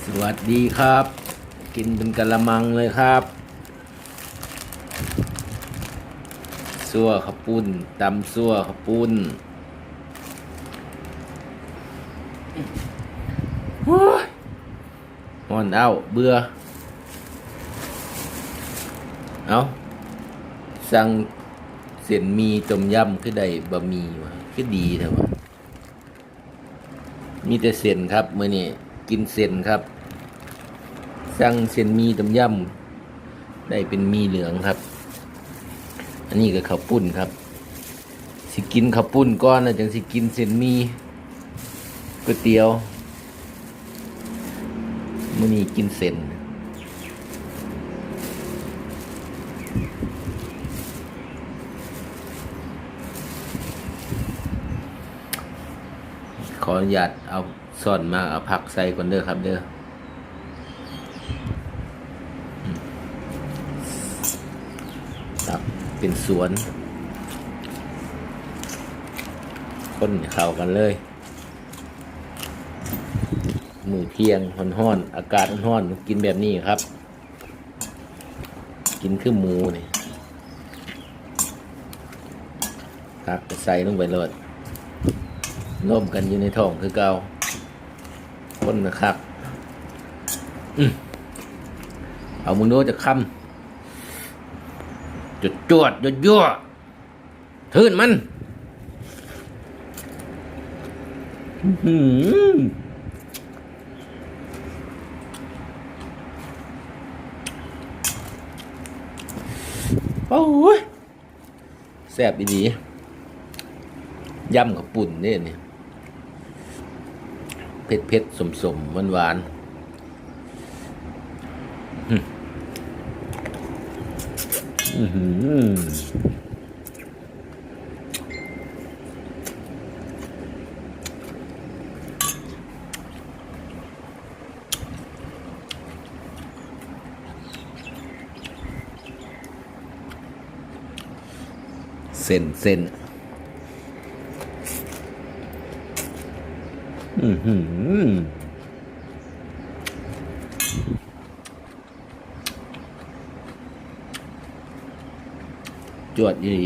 สวัสดีครับ กินเป็นกะละมังเลยครับซั่วข้าวปุ้นตำซั่วข้าวปุ้นโอ้ยฮอนเอาเบื่อ เอาสั่งเส้นหมีต้มยำคือได้บะหมี่วะคือดีเถอะวะมีแต่เส้นครับมื้อนี้ กินเส้นครับ สั่งเส้นมีต้มยำได้เป็นมีเหลืองครับ อันนี้ก็ข้าวปุ้นครับ สิกินข้าวปุ้นก่อนนะจังสิกินเส้นมีก๋วยเตี๋ยวมื้อนี้กินเส้นขออนุญาตเอา ซ่อนมาเอาผักใส่ก่อนเด้อครับเด้อตับเป็นสวนคนเข้ากันเลย มือเที่ยงห้อนๆอากาศห้อนๆกินแบบนี้ครับ กินคือหมูนี่ตักใส่ลงไปเลยร่มกันอยู่ในท้องคือเก่า นนะครับอเอามึงโน้จะคำจุดจวดยั่วยั่วทื่นมันอือหือโอ้ยแซ่บดีๆย่ำกับปุ่นเนี่ยนี่ เผ็ดเผ็ดสมสมหวานหวานเส้นเส้น อือหือจวดอี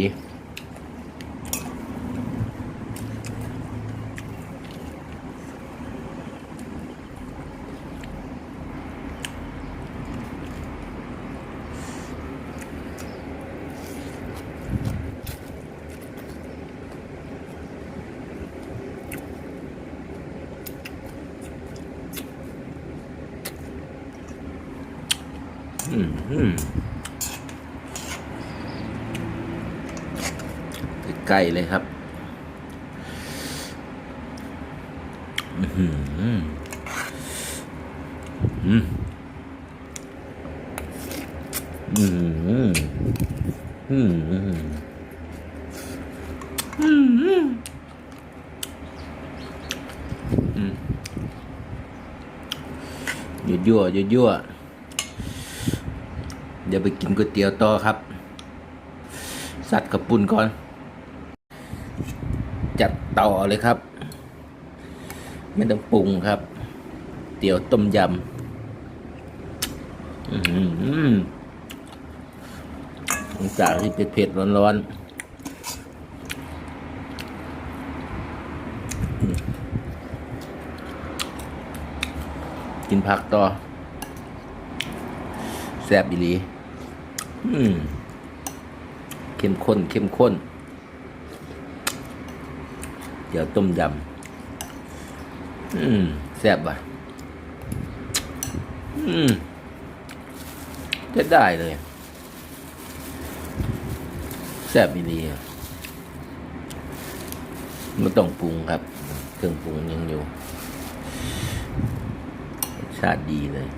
ใกล้ๆเลยครับอือหืออืมอืมอืมอืมอืมอืมยั่วยั่วยั่ว เดี๋ยวไปกินก๋วยเตี๋ยวต่อครับ สัตว์กับปุ่นก่อน จัดต่อเลยครับ ไม่ต้องปรุงครับ เตี๋ยวต้มยำอื้อหือหลังจากที่เผ็ดๆร้อนๆกินผักต่อ แซ่บอีหลี เข้มข้น เข้มข้น เดี๋ยวต้มยำแซ่บว่ะจะได้เลยแซ่บอีดีอะไม่ต้องปรุงครับ เครื่องปรุงยังอยู่รสชาติดีเลย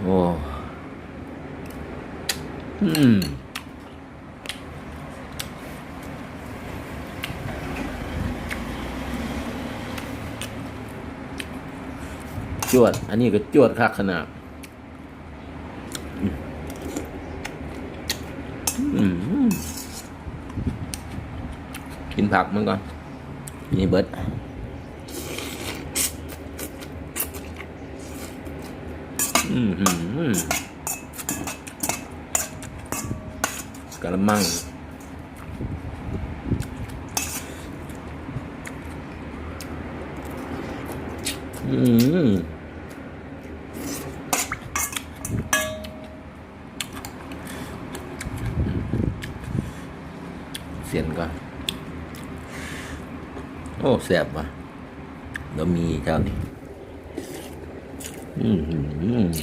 โอ้ อืมจวด อันนี้ก็จวดคักขนาดอืมกินผักมันก่อน นี่เบิดอืมหืม กระมังอืมเสียนก่อน โอ้แสบว่ะแล้วมีเจ้านี่อืมหืมอืมรส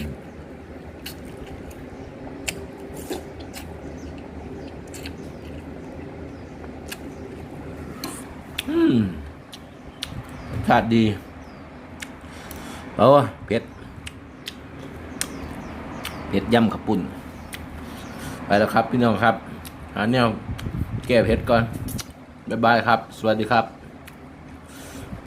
ชาติดีเอาเผ็ดเผ็ดย่ำขับปุ่น ไปแล้วครับ พี่น้องครับหาแนวแก้เผ็ดก่อน บ๊ายบายครับ สวัสดีครับ